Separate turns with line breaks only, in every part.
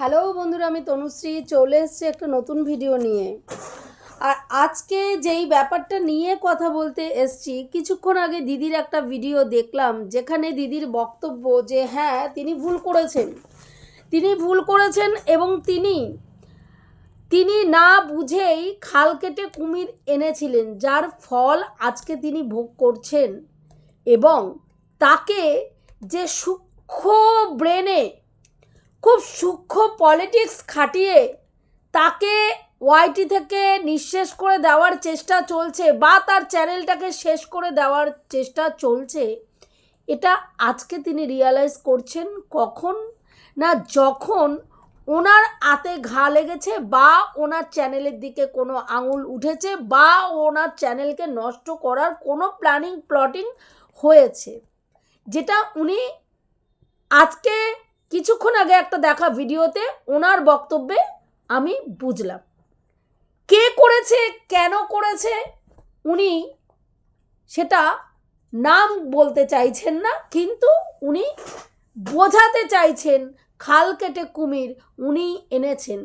Hello বন্ধুরা, আমি তনুশ্রী। চলে এসেছি একটা নতুন ভিডিও নিয়ে। আর আজকে যেই ব্যাপারটা নিয়ে কথা বলতে এসছি, কিছুক্ষণ আগে দিদির একটা ভিডিও দেখলাম, যেখানে দিদির বক্তব্য যে হ্যাঁ তিনি ভুল করেছেন। তিনি ভুল করেছেন এবং তিনি তিনি না বুঝেই খাল কেটে কুমির এনেছিলেন, যার ফল আজকে তিনি ভোগ করছেন এবং তাকে যে সূক্ষ্ম ব্রেনে খুব সূক্ষ্ম পলিটিক্স খাটিয়ে তাকে ওয়াইটি থেকে নিঃশেষ করে দেওয়ার চেষ্টা চলছে বা তার চ্যানেলটাকে শেষ করে দেওয়ার চেষ্টা চলছে, এটা আজকে তিনি রিয়ালাইজ করছেন কখন? না যখন ওনার আতে ঘা লেগেছে বা ওনার চ্যানেলের দিকে কোনো আঙুল উঠেছে বা ওনার চ্যানেলকে নষ্ট করার কোনো প্ল্যানিং প্লটিং হয়েছে, যেটা উনি আজকে কিছুক্ষণ আগে একটা দেখা ভিডিওতে ওনার বক্তব্যে আমি বুঝলাম। কে করেছে, কেন করেছে, উনি সেটা নাম বলতে চাইছেন না, কিন্তু উনি বোঝাতে চাইছেন, খাল কেটে কুমির উনি এনেছেন।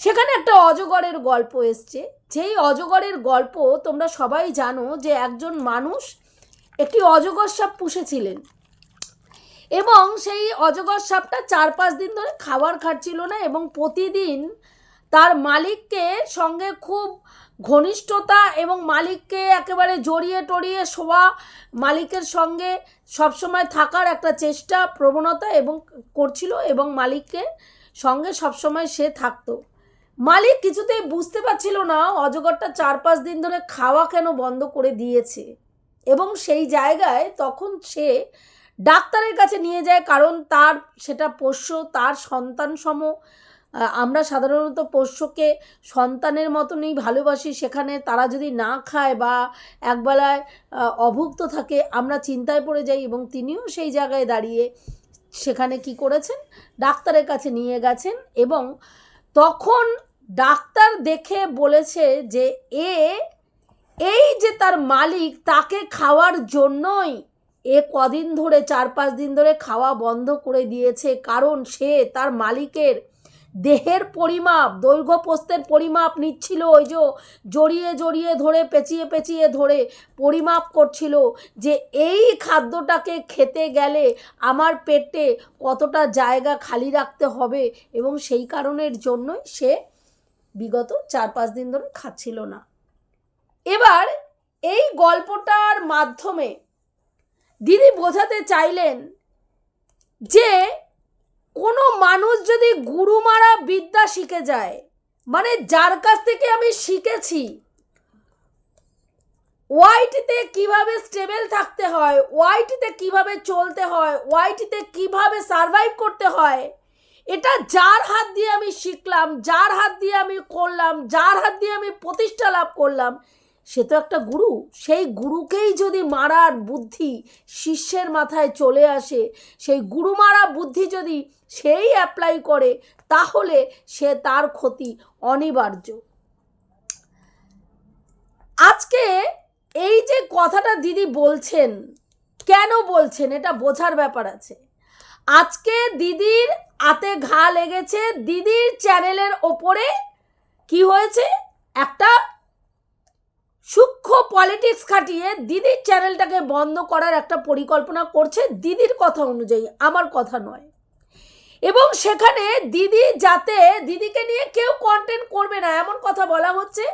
সেখানে একটা অজগরের গল্প এসছে। যেই অজগরের গল্প তোমরা সবাই জানো যে একজন মানুষ একটি অজগর সাপ পুষেছিলেন। এবং সেই অজগর সাপটা চার পাঁচ দিন ধরে খাবার খাচ্ছিল না এবং প্রতিদিন তার মালিককে সঙ্গে খুব ঘনিষ্ঠতা এবং মালিককে একেবারে জড়িয়ে টড়িয়ে শোয়া, মালিকের সঙ্গে সবসময় থাকার একটা চেষ্টা, প্রবণতা এবং করছিল এবং মালিককে সঙ্গে সবসময় সে থাকতো। মালিক কিছুতেই বুঝতে পারছিল না অজগরটা চার পাঁচ দিন ধরে খাওয়া কেন বন্ধ করে দিয়েছে। এবং সেই জায়গায় তখন সে ডাক্তারের কাছে নিয়ে যায় কারণ তার সেটা পোষ্য, তার সন্তান সম আমরা সাধারণত পোষ্যকে সন্তানের মতনই ভালোবাসি। সেখানে তারা যদি না খায় বা একবেলায় অভুক্ত থাকে, আমরা চিন্তায় পড়ে যাই এবং তিনিও সেই জায়গায় দাঁড়িয়ে সেখানে কি করেছেন? ডাক্তারের কাছে নিয়ে গেছেন এবং তখন ডাক্তার দেখে বলেছে যে, এ, এই যে তার মালিক তাকে খাওয়ার জন্যই এ কদিন ধরে, চার পাঁচ দিন ধরে খাওয়া বন্ধ করে দিয়েছে। কারণ সে তার মালিকের দেহের পরিমাপ, দৈর্ঘ্য প্রস্থের পরিমাপ নিচ্ছিল। ওই যে জড়িয়ে জড়িয়ে ধরে, পেঁচিয়ে পেঁচিয়ে ধরে পরিমাপ করছিল যে এই খাদ্যটাকে খেতে গেলে আমার পেটে কতটা জায়গা খালি রাখতে হবে এবং সেই কারণের জন্যই সে বিগত চার পাঁচ দিন ধরে খাচ্ছিল না। এবার এই গল্পটার মাধ্যমে দিদি বোঝাতে চাইলেন যে কোনো মানুষ যদি গুরু মারা বিদ্যা শিখে যায় মানে যার কাছ থেকে আমি শিখেছি, ওয়াইটিতে কীভাবে স্টেবল থাকতে হয়, ওয়াইটিতে কীভাবে চলতে হয়, ওয়াইটিতে কীভাবে সারভাইভ করতে হয়, এটা যার হাত দিয়ে আমি শিখলাম, যার হাত দিয়ে আমি করলাম, যার হাত দিয়ে আমি প্রতিষ্ঠা লাভ করলাম সে তো একটা গুরু। সেই গুরুকেই যদি মারার বুদ্ধি শিষ্যের মাথায় চলে আসে, সেই গুরু মারা বুদ্ধি যদি সেই অ্যাপ্লাই করে, তাহলে সে তার ক্ষতি অনিবার্য। আজকে এই যে কথাটা দিদি বলছেন, কেন বলছেন এটা বোঝার ব্যাপার আছে। আজকে দিদির আতে ঘা লেগেছে, দিদির চ্যানেলের ওপরে কি হয়েছে? একটা সূক্ষ্ম পলিটিক্স খাটিয়ে দিদির চ্যানেলটাকে বন্ধ করার একটা পরিকল্পনা করছে দিদির কথা অনুযায়ী, আমার কথা নয়। এবং সেখানে দিদি যাতে, দিদিকে নিয়ে কেউ কন্টেন্ট করবে না, এমন কথা বলা হচ্ছে।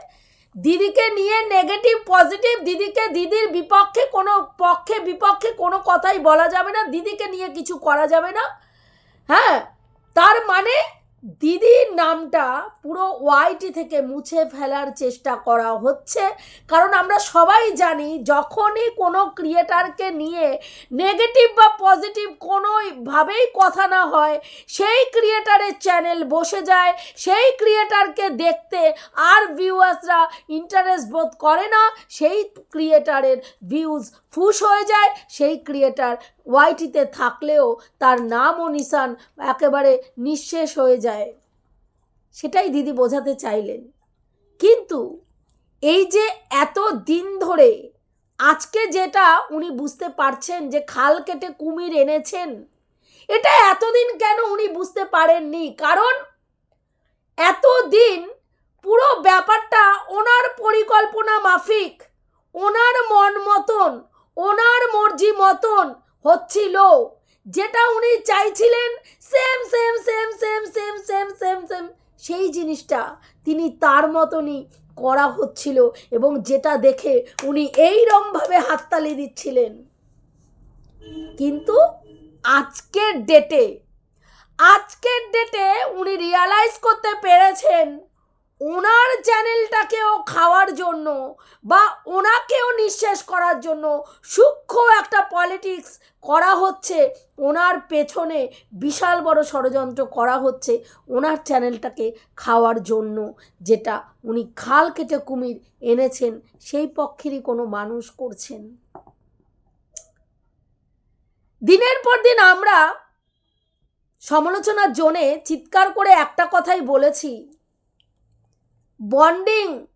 দিদিকে নিয়ে নেগেটিভ পজিটিভ দিদিকে, দিদির বিপক্ষে কোনো পক্ষে বিপক্ষে কোনো কথাই বলা যাবে না, দিদিকে নিয়ে কিছু করা যাবে না। হ্যাঁ তার মানে দিদির নামটা পুরো ওয়াইটি থেকে মুছে ফেলার চেষ্টা করা হচ্ছে। কারণ আমরা সবাই জানি যখনই কোনো ক্রিয়েটারকে নিয়ে নেগেটিভ বা পজিটিভ কোনোভাবেই কথা না হয়, সেই ক্রিয়েটারের চ্যানেল বসে যায়, সেই ক্রিয়েটারকে দেখতে আর ভিউয়ার্সরা ইন্টারেস্ট বোধ করে না, সেই ক্রিয়েটারের ভিউজ ফুস হয়ে যায়, সেই ক্রিয়েটার ওয়াইটিতে থাকলেও তার নাম ও নিশান একেবারে নিঃশেষ হয়ে যায়। সেটাই দিদি বোঝাতে চাইলেন। কিন্তু এই যে এত দিন ধরে আজকে যেটা উনি বুঝতে পারছেন যে খাল কেটে কুমির এনেছেন, এটা এতদিন কেন উনি বুঝতে পারেননি? কারণ এতদিন পুরো ব্যাপারটা ওনার পরিকল্পনা মাফিক, ওনার মন মতন, ওনার মর্জি মতন হচ্ছিল। যেটা উনি চাইছিলেন same same same same same same same same সেই জিনিসটা তিনি তার মতনই করা হচ্ছিল এবং যেটা দেখে উনি এইরমভাবে হাততালি দিচ্ছিলেন। কিন্তু আজকের ডেটে আজকের ডেটে উনি রিয়ালাইজ করতে পেরেছেন ওনার চ্যানেলটাকেও খাওয়ার জন্য বা ওনাকেও নিঃশেষ করার জন্য সূক্ষ্ম একটা পলিটিক্স করা হচ্ছে, ওনার পেছনে বিশাল বড় ষড়যন্ত্র করা হচ্ছে ওনার চ্যানেলটাকে খাওয়ার জন্য, যেটা উনি খাল কেটে কুমির এনেছেন, সেই পক্ষেরই কোনো মানুষ করছেন। দিনের পর দিন আমরা সমালোচনার জোনে চিৎকার করে একটা কথাই বলেছি বন্ডিং।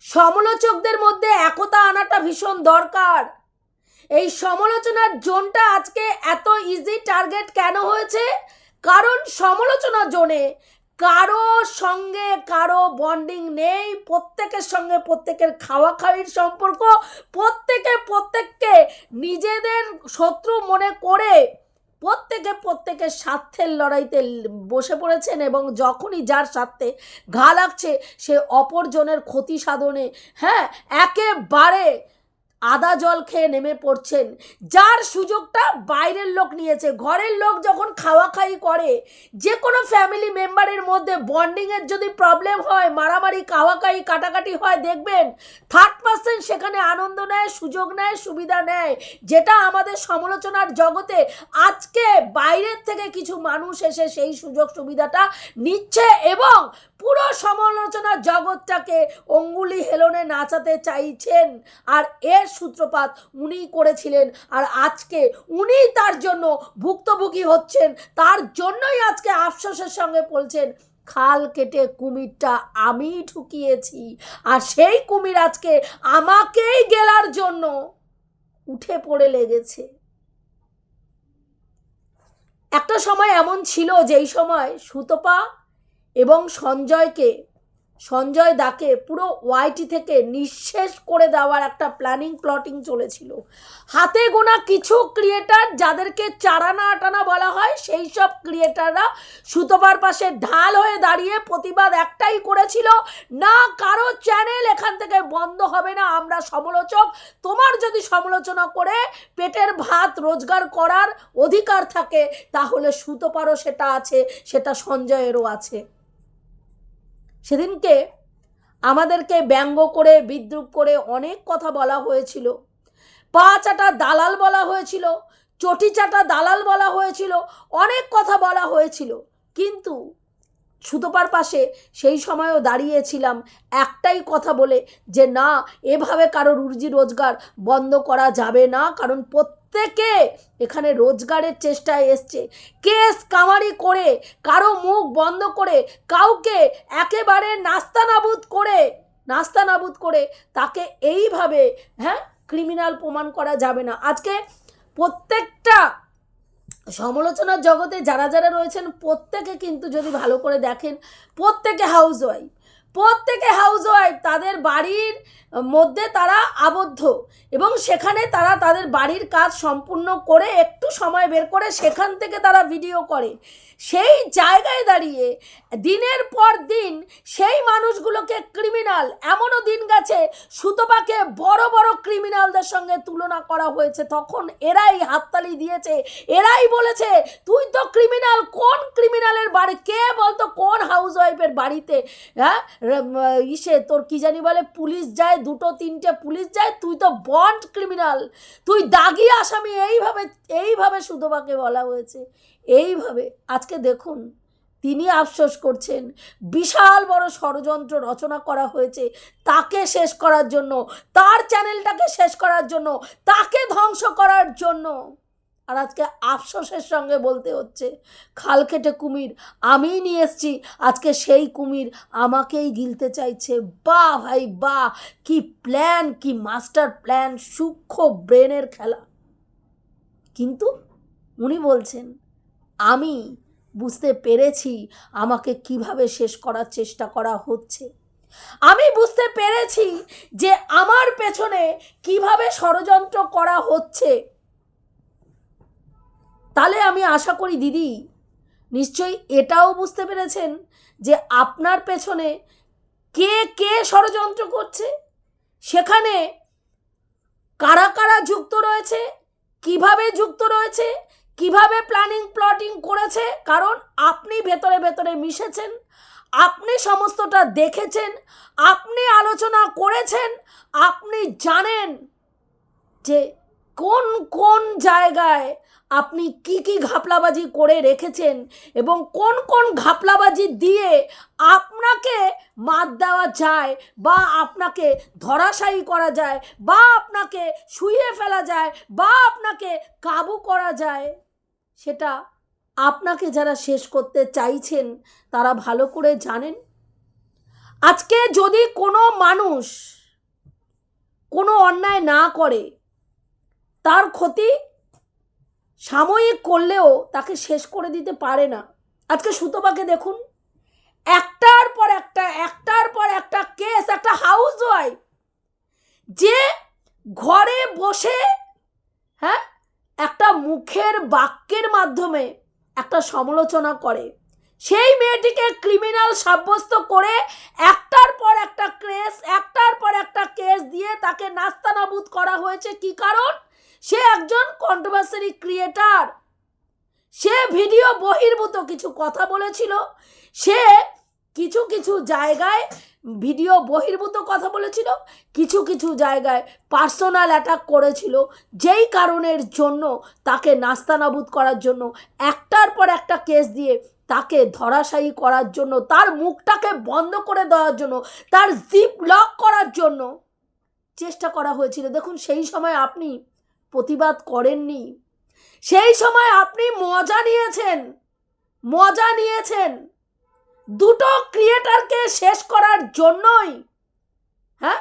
সমালোচকদের মধ্যে একতা আনাটা ভীষণ দরকার। এই সমালোচনার জোনটা আজকে এত ইজি টার্গেট কেন হয়েছে? কারণ সমালোচনা জোনে কারও সঙ্গে কারও বন্ডিং নেই, প্রত্যেকের সঙ্গে প্রত্যেকের খাওয়া খাওয়ির সম্পর্ক, প্রত্যেকে প্রত্যেককে নিজেদের শত্রু মনে করে প্রত্যেকে প্রত্যেকের স্বার্থের লড়াইতে বসে পড়েছেন এবং যখনই যার স্বার্থে ঘা লাগছে, সে অপরজনের ক্ষতি সাধনে হ্যাঁ একেবারে আদা জল খেয়ে নেমে পড়ছেন। যার সুযোগটা বাইরের লোক নিয়েছে। ঘরের লোক যখন খাওয়া খাই করে যে কোনো ফ্যামিলি মেম্বারের মধ্যে বন্ডিংয়ের যদি প্রবলেম হয়, মারামারি কাওয়াকাই কাটাকাটি হয়, দেখবেন থার্ড পার্সেন্ট সেখানে আনন্দ নেয়, সুযোগ নেয়, সুবিধা নেয়। যেটা আমাদের সমালোচনার জগতে আজকে বাইরের থেকে কিছু মানুষ এসে সেই সুযোগ সুবিধাটা নিচ্ছে এবং পুরো সমালোচনার জগৎটাকে অঙ্গুলি হেলনে নাচাতে চাইছেন। আর এর সূত্রপাত উনিই করেছিলেন আর আজকে উনিই তার জন্য ভুক্তভোগী হচ্ছেন। তার জন্যই আজকে আফসোসের সঙ্গে বলছেন, খাল কেটে কুমিরটা আমি ঠুকিয়েছি আর সেই কুমির আজকে আমাকেই গেলার জন্য উঠে পড়ে লেগেছে। একটা সময় এমন ছিল যেই সময় সুতপা এবং সঞ্জয়কে সঞ্জয় দাকে পুরো ওয়াইটি থেকে নিঃশেষ করে দেওয়ার একটা প্ল্যানিং প্লটিং চলেছিল। হাতে গোনা কিছু ক্রিয়েটার যাদেরকে চারানা আটানা বলা হয়, সেই সব ক্রিয়েটাররা সুতপার পাশে ঢাল হয়ে দাঁড়িয়ে প্রতিবাদ একটাই করেছিল, না, কারও চ্যানেল এখান থেকে বন্ধ হবে না, আমরা সমালোচক। তোমার যদি সমালোচনা করে পেটের ভাত রোজগার করার অধিকার থাকে, তাহলে সুতোপারও সেটা আছে, সেটা সঞ্জয়েরও আছে। সেদিনকে আমাদেরকে ব্যঙ্গ করে, বিদ্রুপ করে অনেক কথা বলা হয়েছিল। পা চাটা দালাল বলা হয়েছিল, চটি চাটা দালাল বলা হয়েছিল, অনেক কথা বলা হয়েছিল। কিন্তু সুতোপার পাশে সেই সময়ও দাঁড়িয়েছিলাম একটাই কথা বলে যে, না, এভাবে কারও রুজি রোজগার বন্ধ করা যাবে না, কারণ প্রত্যেকে এখানে রোজগারের চেষ্টায় এসছে। কেস কামারি করে, কারও মুখ বন্ধ করে, কাউকে একেবারে নাস্তানাবুদ করে নাস্তানাবুদ করে তাকে এইভাবে হ্যাঁ ক্রিমিনাল প্রমাণ করা যাবে না। আজকে প্রত্যেকটা সমালোচনার জগতে যারা যারা রয়েছেন প্রত্যেকে কিন্তু যদি ভালো করে দেখেন প্রত্যেকে হাউস ওয়াইফ প্রত্যেকে হাউস ওয়াইফ তাদের বাড়ির মধ্যে তারা আবদ্ধ এবং সেখানে তারা তাদের বাড়ির কাজ সম্পূর্ণ করে একটু সময় বের করে সেখান থেকে তারা ভিডিও করে। সেই জায়গায় দাঁড়িয়ে দিনের পর দিন সেই মানুষগুলোকে ক্রিমিনাল এমনও দিন গেছে, সুতপাকে বড় বড় ক্রিমিনালদের সঙ্গে তুলনা করা হয়েছে। তখন এরাই হাততালি দিয়েছে, এরাই বলেছে, তুই তো ক্রিমিনাল কোন ক্রিমিনালের বাড়ি, কে বলতো কোন হাউস ওয়াইফের বাড়িতে? হ্যাঁ? ইসে, তোর কি জানি বলে, পুলিশ যায়, দুটো, তিনটে পুলিশ যায়, তুই তো বন্ড ক্রিমিনাল তুই দাগি আসামি এইভাবে এইভাবে সুতপাকে বলা হয়েছে। এইভাবে, আজকে দেখুন, তিনি আফসোস করছেন। বিশাল বড় ষড়যন্ত্র রচনা করা হয়েছে তাকে শেষ করার জন্য, তার চ্যানেলটাকে শেষ করার জন্য, তাকে ধ্বংস করার জন্য। আর আজকে আফসোসের সঙ্গে বলতে হচ্ছে, খাল খেটে কুমির, আমিই নিয়ে এসছি। আজকে সেই কুমির আমাকেই গিলতে চাইছে। বা ভাই বা কি প্ল্যান কি মাস্টার প্ল্যান সূক্ষ্ম ব্রেনের খেলা। কিন্তু উনি বলছেন, আমি বুঝতে পেরেছি আমাকে কীভাবে শেষ করার চেষ্টা করা হচ্ছে। আমি বুঝতে পেরেছি যে আমার পেছনে কীভাবে ষড়যন্ত্র করা হচ্ছে। তাহলে আমি আশা করি দিদি, নিশ্চয়ই এটাও বুঝতে পেরেছেন যে আপনার পেছনে কে কে ষড়যন্ত্র করছে? সেখানে কারা কারা যুক্ত রয়েছে? কীভাবে যুক্ত রয়েছে? কীভাবে প্ল্যানিং প্লটিং করেছে? কারণ আপনি ভেতরে ভেতরে মিশেছেন, আপনি সমস্তটা দেখেছেন, আপনি আলোচনা করেছেন, আপনি জানেন যে কোন কোন জায়গায় আপনি কি কি ঘাপলাবাজি করে রেখেছেন এবং কোন কোন ঘাপলাবাজি দিয়ে আপনাকে মাত দেওয়া যায় বা আপনাকে ধরাশায়ী করা যায় বা আপনাকে শুইয়ে ফেলা যায় বা আপনাকে কাবু করা যায়, সেটা আপনাকে যারা শেষ করতে চাইছেন, তারা ভালো করে জানেন? আজকে যদি কোনো মানুষ কোনো অন্যায় না করে, তার ক্ষতি সাময়িক করলেও তাকে শেষ করে দিতে পারে না। আজকে সুতপাকে দেখুন। একটার পর একটা, একটার পর একটা কেস, একটা হাউস ওয়াইফ যে ঘরে বসে হ্যাঁ একটা মুখের বাক্যের মাধ্যমে একটা সমালোচনা করে। সেই মেয়েটিকে ক্রিমিনাল সাব্যস্ত করে একটার পর একটা কেস একটার পর একটা কেস দিয়ে তাকে নাস্তানাবুদ করা হয়েছে। কি কারণ? সে একজন কন্ট্রোভার্সারি ক্রিয়েটার সে ভিডিও বহির্ভূত কিছু কথা বলেছিল। সে কিছু কিছু জায়গায় ভিডিও বহির্ভূত কথা বলেছিল। কিছু কিছু জায়গায় পার্সোনাল অ্যাটাক করেছিল। যেই কারণের জন্য তাকে নাস্তানাবুদ করার জন্য, একটার পর একটা কেস দিয়ে তাকে ধরাশায়ী করার জন্য, তার মুখটাকে বন্ধ করে দেওয়ার জন্য, তার জিপ লক করার জন্য চেষ্টা করা হয়েছিল। দেখুন, সেই সময় আপনি প্রতিবাদ করেননি। সেই সময় আপনি মজা নিয়েছেন। মজা নিয়েছেন। দুটো ক্রিয়েটারকে শেষ করার জন্যই। হ্যাঁ?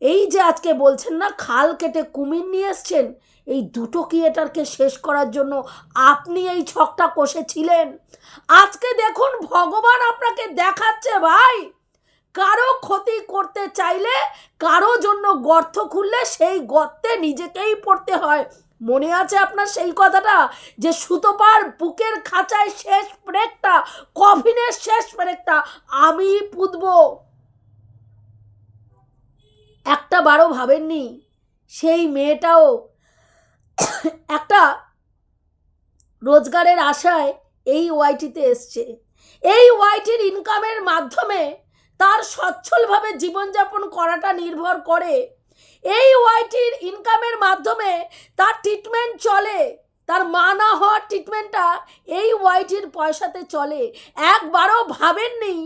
এই যে আজকে বলছেন না, খাল কেটে কুমির নিয়ে এসছেন, এই দুটো ক্রিয়েটারকে শেষ করার জন্য আপনি এই ছকটা কষেছিলেন। আজকে দেখুন, ভগবান আপনাকে দেখাচ্ছে ভাই। কারও ক্ষতি করতে চাইলে কারও জন্য গর্ত খুললে সেই গর্তে নিজেকেই পড়তে হয়। মনে আছে আপনার সেই কথাটা? যে সুতোপার বুকের খাঁচায় শেষ ব্রেকটা কফিনের শেষ ব্রেকটা আমি পুঁতব। একটা বারো ভাবেননি সেই মেয়েটাও। একটা রোজগারের আশায় এই ওয়াইটিতে এসছে। এই ওয়াইটির ইনকামের মাধ্যমে তার সচ্ছলভাবে জীবনযাপন করাটা নির্ভর করে। এই ওয়াইটির ইনকামের মাধ্যমে তার ট্রিটমেন্ট চলে। তার মা না হওয়ার ট্রিটমেন্টটা এই ওয়াইটির পয়সাতে চলে। একবারও ভাবেননি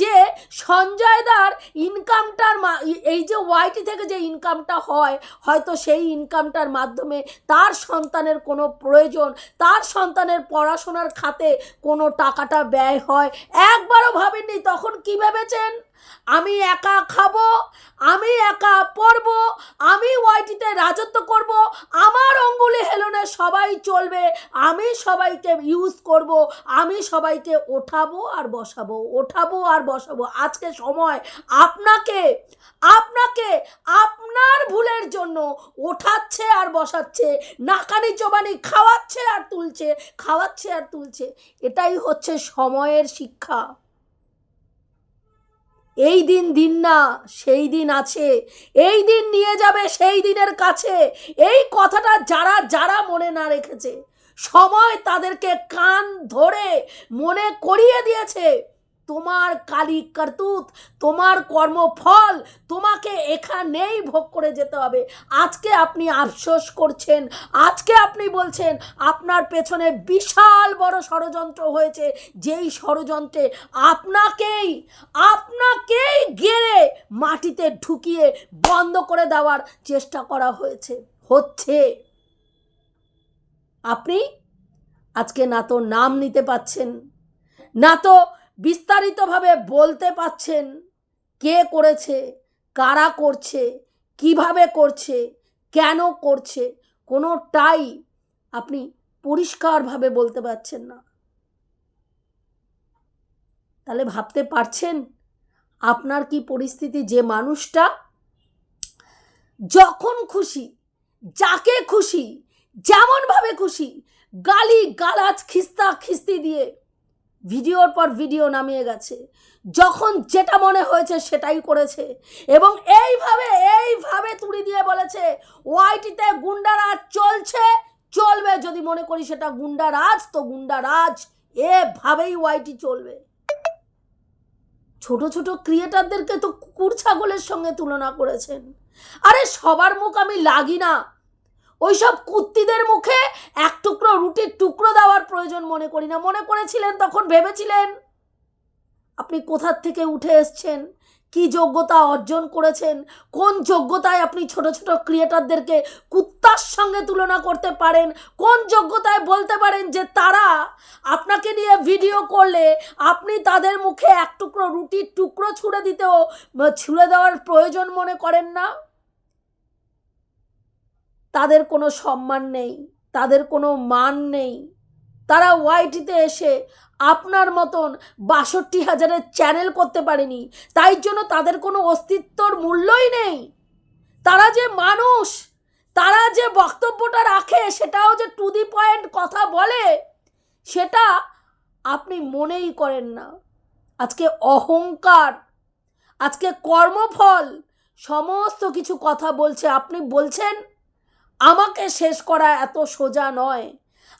যে সঞ্জয় দার ইনকামটার মা এই যে ওয়াইটি থেকে যে ইনকামটা হয়, হয়তো সেই ইনকামটার মাধ্যমে তার সন্তানের কোনো প্রয়োজন, তার সন্তানের পড়াশোনার খাতে কোনো টাকাটা ব্যয় হয়। একবারও ভাবেননি, তখন কী ভেবেছেন? আমি একা খাব, আমি একা পড়ব, আমি ওয়াইটিতে রাজত্ব করব, আমার অঙ্গুলি হেলনে সবাই চলবে, আমি সবাইকে ইউজ করব, আমি সবাইকে ওঠাবো আর বসাবো, ওঠাবো আর বসাবো। আজকে সময় আপনাকে আপনাকে আপনার ভুলের জন্য ওঠাচ্ছে আর বসাচ্ছে, নাকানি চোবানি খাওয়াচ্ছে আর তুলছে, খাওয়াচ্ছে আর তুলছে। এটাই হচ্ছে সময়ের শিক্ষা। এই দিন দিন না, সেই দিন আছে। এই দিন নিয়ে যাবে সেই দিনের কাছে। এই কথাটা যারা যারা মনে না রেখেছে, সময় তাদেরকে কান ধরে মনে করিয়ে দিয়েছে। তোমার কালি কর্তুত, তোমার কর্মফল তোমাকে এখানেই ভোগ করে যেতে হবে। আজকে আপনি আফসোস করছেন, আজকে আপনি বলছেন, আপনার পেছনে বিশাল বড় ষড়যন্ত্র হয়েছে। যেই ষড়যন্ত্রে আপনাকেই আপনাকেই গেড়ে মাটিতে ঢুকিয়ে বন্ধ করে দেওয়ার চেষ্টা করা হয়েছে, হচ্ছে। আপনি আজকে না তো নাম নিতে পাচ্ছেন, না তো বিস্তারিতভাবে বলতে পাচ্ছেন কে করেছে, কারা করছে, কীভাবে করছে, কেন করছে, কোনোটাই আপনি পরিষ্কারভাবে বলতে পারছেন না। তাহলে ভাবতে পারছেন আপনার কি পরিস্থিতি? যে মানুষটা যখন খুশি, যাকে খুশি, যেমনভাবে খুশি গালি গালাজ খিস্তা খিস্তি দিয়ে ভিডিওর পর ভিডিও নামিয়ে গেছে। যখন যেটা মনে হয়েছে সেটাই করেছে এবং এইভাবে এইভাবে তুড়ি দিয়ে বলেছে, ওয়াইটিতে গুন্ডারাজ চলছে, চলবে। যদি মনে করি সেটা গুন্ডারাজ, তো গুন্ডারাজ এভাবেই ওয়াইটি চলবে। ছোট ছোট ক্রিয়েটারদেরকে তো কুকুর ছাগলের সঙ্গে তুলনা করেছেন। আরে সবার মুখ আমি লাগি না। ওইসব কুত্তিদের মুখে এক টুকরো রুটির টুকরো দেওয়ার প্রয়োজন মনে করি না। মনে করেছিলেন তখন ভেবেছিলেন, আপনি কোথার থেকে উঠে এসছেন? কি যোগ্যতা অর্জন করেছেন? কোন যোগ্যতায় আপনি ছোট ছোট ক্রিয়েটারদেরকে কুত্তার সঙ্গে তুলনা করতে পারেন? কোন যোগ্যতায় বলতে পারেন যে তারা আপনাকে নিয়ে ভিডিও করলে আপনি তাদের মুখে এক টুকরো রুটির টুকরো ছুঁড়ে দিতেও, ছুঁড়ে দেওয়ার প্রয়োজন মনে করেন না? তাদের কোনো সম্মান নেই, তাদের কোনো মান নেই। তারা ওয়াইটিতে এসে আপনার মতন বাষট্টি হাজারের চ্যানেল করতে পারেনি, তাই জন্য তাদের কোনো অস্তিত্বর মূল্যই নেই। তারা যে মানুষ, তারা যে বক্তব্যটা রাখে, সেটাও যে টু দি পয়েন্ট কথা বলে, সেটা আপনি মনেই করেন না। আজকে অহংকার, আজকে কর্মফল, সমস্ত কিছু কথা বলছে, আপনি বলছেন আমাকে শেষ করা এত সোজা নয়।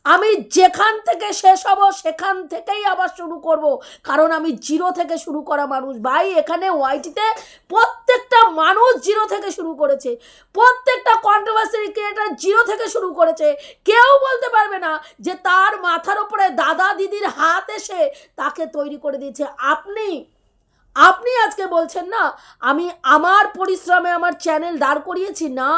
আমি যেখান থেকে শেষ হব, সেখান থেকেই আবার শুরু করব। কারণ আমি জিরো থেকে শুরু করা মানুষ। ভাই, এখানে ওয়াইটিতে প্রত্যেকটা মানুষ জিরো থেকে শুরু করেছে। প্রত্যেকটা কন্ট্রোভার্সি ক্রিয়েটার জিরো থেকে শুরু করেছে। কেউ বলতে পারবে না যে তার মাথার উপরে দাদা দিদির হাত এসে তাকে তৈরি করে দিয়েছে। আপনি আপনি আজকে বলছেন না, আমি আমার পরিশ্রমে আমার চ্যানেল দাঁড় করিয়েছি? না।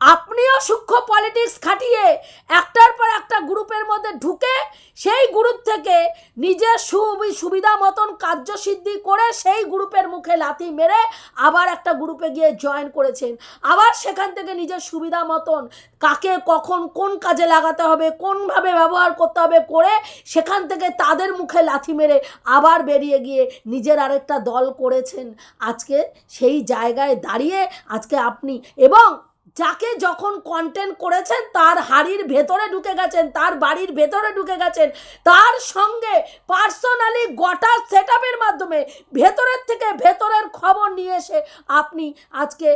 আপনিও সূক্ষ্ম পলিটিক্স খাটিয়ে একটার পর একটা গ্রুপের মধ্যে ঢুকে সেই গ্রুপ থেকে নিজের সুবি- সুবিধা মতন কার্যসিদ্ধি করে সেই গ্রুপের মুখে লাথি মেরে আবার একটা গ্রুপে গিয়ে জয়েন করেছেন। আবার সেখান থেকে নিজের সুবিধা মতন কাকে, কখন, কোন কাজে লাগাতে হবে, কোনভাবে ব্যবহার করতে হবে করে সেখান থেকে তাদের মুখে লাথি মেরে আবার বেরিয়ে গিয়ে নিজের আরেকটা দল করেছেন। আজকে সেই জায়গায় দাঁড়িয়ে আজকে আপনি এবং যাকে যখন কন্টেন্ট করেছেন, তার হাড়ির ভেতরে ঢুকে গেছেন, তার বাড়ির ভেতরে ঢুকে গেছেন, তার সঙ্গে পার্সোনালি গোটা সেট মাধ্যমে ভেতরের থেকে ভেতরের খবর নিয়ে এসে আপনি আজকে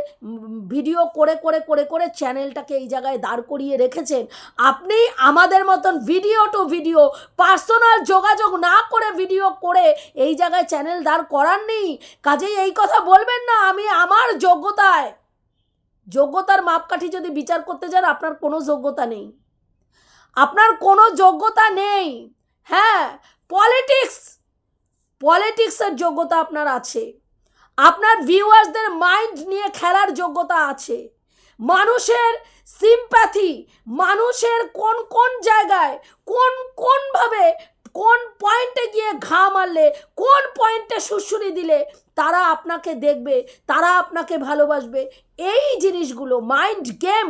ভিডিও করে করে করে করে চ্যানেলটাকে এই জায়গায় দাঁড় করিয়ে রেখেছেন। আপনি আমাদের মতন ভিডিও টু ভিডিও পার্সোনাল যোগাযোগ না করে ভিডিও করে এই জায়গায় চ্যানেল দাঁড় করাননি। কাজেই এই কথা বলবেন না, আমি আমার যোগ্যতায় যোগ্যতার মাপকাঠি যদি বিচার করতে যান, আপনার কোনো যোগ্যতা নেই। আপনার কোনো যোগ্যতা নেই। হ্যাঁ পলিটিক্স পলিটিক্সের যোগ্যতা আপনার আছে। আপনার ভিউয়ার্সদের মাইন্ড নিয়ে খেলার যোগ্যতা আছে। মানুষের সিম্প্যাথি মানুষের কোন কোন জায়গায় কোন কোনভাবে কোন পয়েন্টে গিয়ে ঘা মারলে, কোন পয়েন্টে সুরসুরি দিলে তারা আপনাকে দেখবে, তারা আপনাকে ভালোবাসবে। এই জিনিসগুলো mind game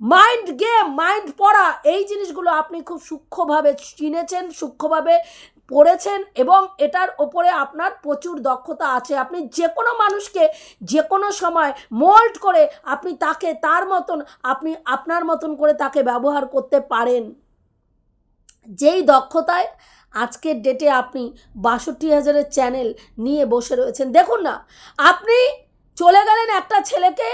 mind game mind পড়া, এই জিনিসগুলো আপনি খুব সূক্ষ্মভাবে চিনেছেন, সূক্ষ্মভাবে পড়েছেন এবং এটার ওপরে আপনার প্রচুর দক্ষতা আছে। আপনি যে কোনো মানুষকে যে কোনো সময় মোল্ড করে আপনি তাকে, তার মতন আপনি আপনার মতন করে তাকে ব্যবহার করতে পারেন। যেই দক্ষতায় আজকের ডেটে আপনি বাষট্টি হাজারের চ্যানেল নিয়ে বসে রয়েছেন, দেখুন না, আপনি চলে গেলেন একটা ছেলেকে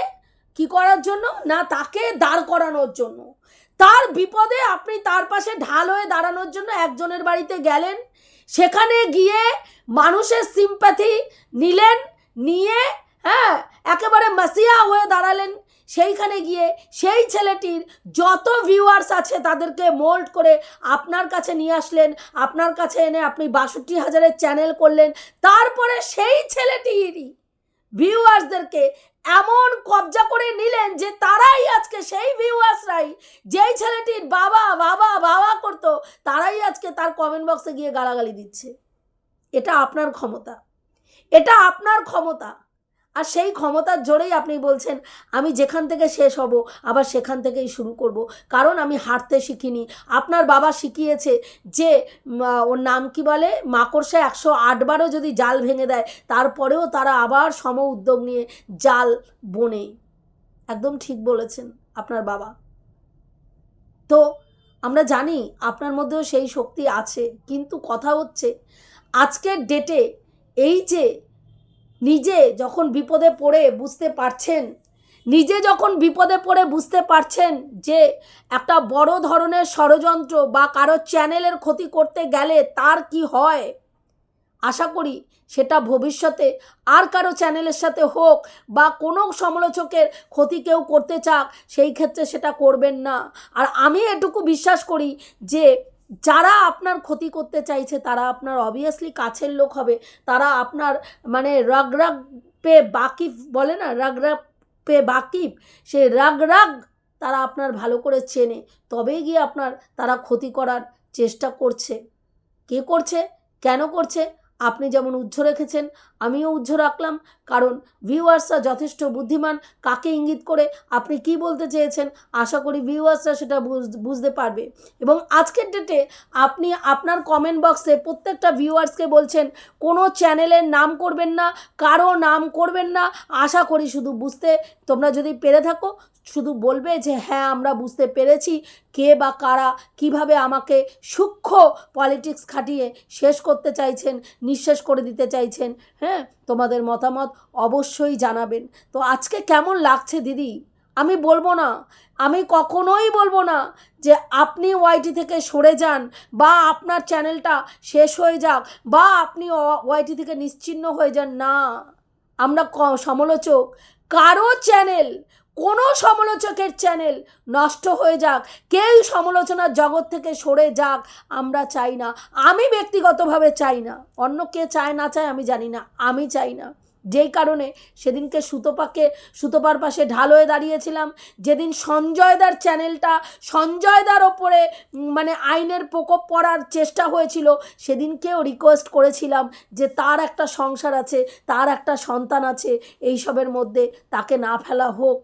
কি করার জন্য? না, তাকে দাঁড় করানোর জন্য। তার বিপদে আপনি তার পাশে ঢাল হয়ে দাঁড়ানোর জন্য একজনের বাড়িতে গেলেন, সেখানে গিয়ে মানুষের সিম্প্যাথি নিলেন, নিয়ে হ্যাঁ একেবারে মাসিয়া হয়ে দাঁড়ালেন সেইখানে গিয়ে সেই ছেলেটির যত ভিউয়ার্স আছে তাদেরকে মোল্ড করে আপনার কাছে নিয়ে আসলেন, আপনার কাছে এনে আপনি বাষট্টি হাজারের চ্যানেল করলেন, তারপরে সেই ছেলেটিরই ভিউয়ার্সদেরকে এমন কবজা করে নিলেন যে তারাই আজকে সেই ভিউয়ার্সরাই যেই ছেলেটির বাবা বাবা বাবা করতো, তারাই আজকে তার কমেন্ট বক্সে গিয়ে গালাগালি দিচ্ছে। এটা আপনার ক্ষমতা। এটা আপনার ক্ষমতা। আর সেই ক্ষমতার জোরেই আপনি বলছেন, আমি যেখান থেকে শেষ হব, আবার সেখান থেকেই শুরু করব। কারণ আমি হাঁটতে শিখিনি। আপনার বাবা শিখিয়েছে যে ওর নাম কি বলে? মাকড়সা একশো আটবারও যদি জাল ভেঙে দেয়, তারপরেও তারা আবার সম উদ্যোগ নিয়ে জাল বনে। একদম ঠিক বলেছেন আপনার বাবা। তো, আমরা জানি আপনার মধ্যেও সেই শক্তি আছে, কিন্তু কথা হচ্ছে, আজকের ডেটে এই যে নিজে যখন বিপদে পড়ে বুঝতে পারছেন, নিজে যখন বিপদে পড়ে বুঝতে পারছেন যে একটা বড় ধরনের ষড়যন্ত্র বা কারও চ্যানেলের ক্ষতি করতে গেলে তার কি হয়, আশা করি সেটা ভবিষ্যতে আর কারও চ্যানেলের সাথে হোক বা কোনো সমালোচকের ক্ষতি কেউ করতে চাক, সেই ক্ষেত্রে সেটা করবেন না। আর আমি এটুকু বিশ্বাস করি যে যারা আপনার ক্ষতি করতে চাইছে, তারা আপনার অবভিয়াসলি কাছের লোক হবে। তারা আপনার মানে রাগ রাগ পে বাকিফ বলে না, রাগ রাগ পে বাকিফ, সে রাগ রাগ তারা আপনার ভালো করে চেনে। তবেই গিয়ে আপনার তারা ক্ষতি করার চেষ্টা করছে। কে করছে? কেন করছে? আপনি যেমন উজ্জ্ব রেখেছেন, আমিও উজ্জ্ব রাখলাম। কারণ ভিউয়ার্সরা যথেষ্ট বুদ্ধিমান। কাকে ইঙ্গিত করে আপনি কি বলতে চেয়েছেন, আশা করি ভিউয়ার্সরা সেটা বুঝ- বুঝতে পারবে। এবং আজকের ডেটে আপনি আপনার কমেন্ট বক্সে প্রত্যেকটা ভিউয়ার্সকে বলছেন, কোনো চ্যানেলের নাম করবেন না, কারও নাম করবেন না। আশা করি শুধু বুঝতে তোমরা যদি পেরে থাকো শুধু বলবে যে হ্যাঁ আমরা বুঝতে পেরেছি কে বা কারা কীভাবে আমাকে সূক্ষ্ম পলিটিক্স খাটিয়ে শেষ করতে চাইছেন, নিঃশেষ করে দিতে চাইছেন। হ্যাঁ তোমাদের মতামত অবশ্যই জানাবেন। তো আজকে কেমন লাগছে দিদি? আমি বলব না। আমি কখনোই বলব না যে, আপনি ওয়াইটি থেকে সরে যান বা আপনার চ্যানেলটা শেষ হয়ে যাক বা আপনি ওয়াইটি থেকে নিশ্চিহ্ন হয়ে যান। না, আমরা সমালোচক। কারও চ্যানেল কোনো সমালোচকের চ্যানেল নষ্ট হয়ে যাক, কেউ সমালোচনার জগৎ থেকে সরে যাক, আমরা চাই না। আমি ব্যক্তিগতভাবে চাই না। অন্য কে চায় না চায় আমি জানি না। আমি চাই না। যেই কারণে সেদিনকে সুতোপাকে, সুতোপার পাশে ঢাল হয়ে দাঁড়িয়েছিলাম। যেদিন সঞ্জয়দার চ্যানেলটা সঞ্জয়দার ওপরে মানে আইনের প্রকোপ পড়ার চেষ্টা হয়েছিল, সেদিনকেও রিকোয়েস্ট করেছিলাম যে তার একটা সংসার আছে, তার একটা সন্তান আছে, এইসবের মধ্যে তাকে না ফেলা হোক।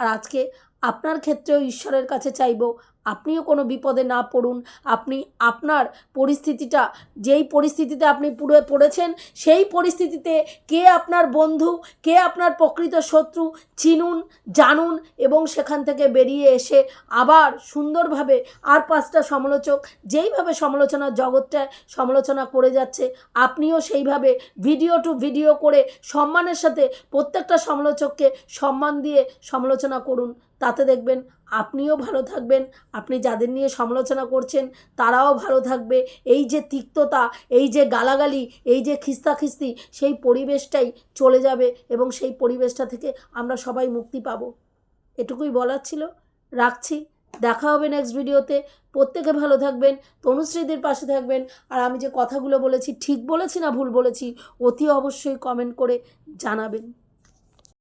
আর আজকে আপনার ক্ষেত্রেও ঈশ্বরের কাছে চাইব আপনিও কোনো বিপদে না পড়ুন। আপনি, আপনার পরিস্থিতিটা, যেই পরিস্থিতিতে আপনি পুরো পড়েছেন, সেই পরিস্থিতিতে কে আপনার বন্ধু, কে আপনার প্রকৃত শত্রু চিনুন, জানুন এবং সেখান থেকে বেরিয়ে এসে আবার সুন্দরভাবে আর পাঁচটা সমালোচক যেইভাবে সমালোচনার জগৎটায় সমালোচনা করে যাচ্ছে, আপনিও সেইভাবে ভিডিও টু ভিডিও করে সম্মানের সাথে প্রত্যেকটা সমালোচককে সম্মান দিয়ে সমালোচনা করুন। তাতে দেখবেন আপনিও ভালো থাকবেন, আপনি যাদের নিয়ে সমালোচনা করছেন তারাও ভালো থাকবে। এই যে তিক্ততা, এই যে গালাগালি, এই যে খিস্তাখিস্তি, সেই পরিবেশটাই চলে যাবে এবং সেই পরিবেশটা থেকে আমরা সবাই মুক্তি পাব। এটুকুই বলার ছিল। রাখছি। দেখা হবে নেক্সট ভিডিওতে। প্রত্যেকে ভালো থাকবেন, তনুশ্রীদের পাশে থাকবেন। আর আমি যে কথাগুলো বলেছি, ঠিক বলেছি না ভুল বলেছি, অতি অবশ্যই কমেন্ট করে জানাবেন।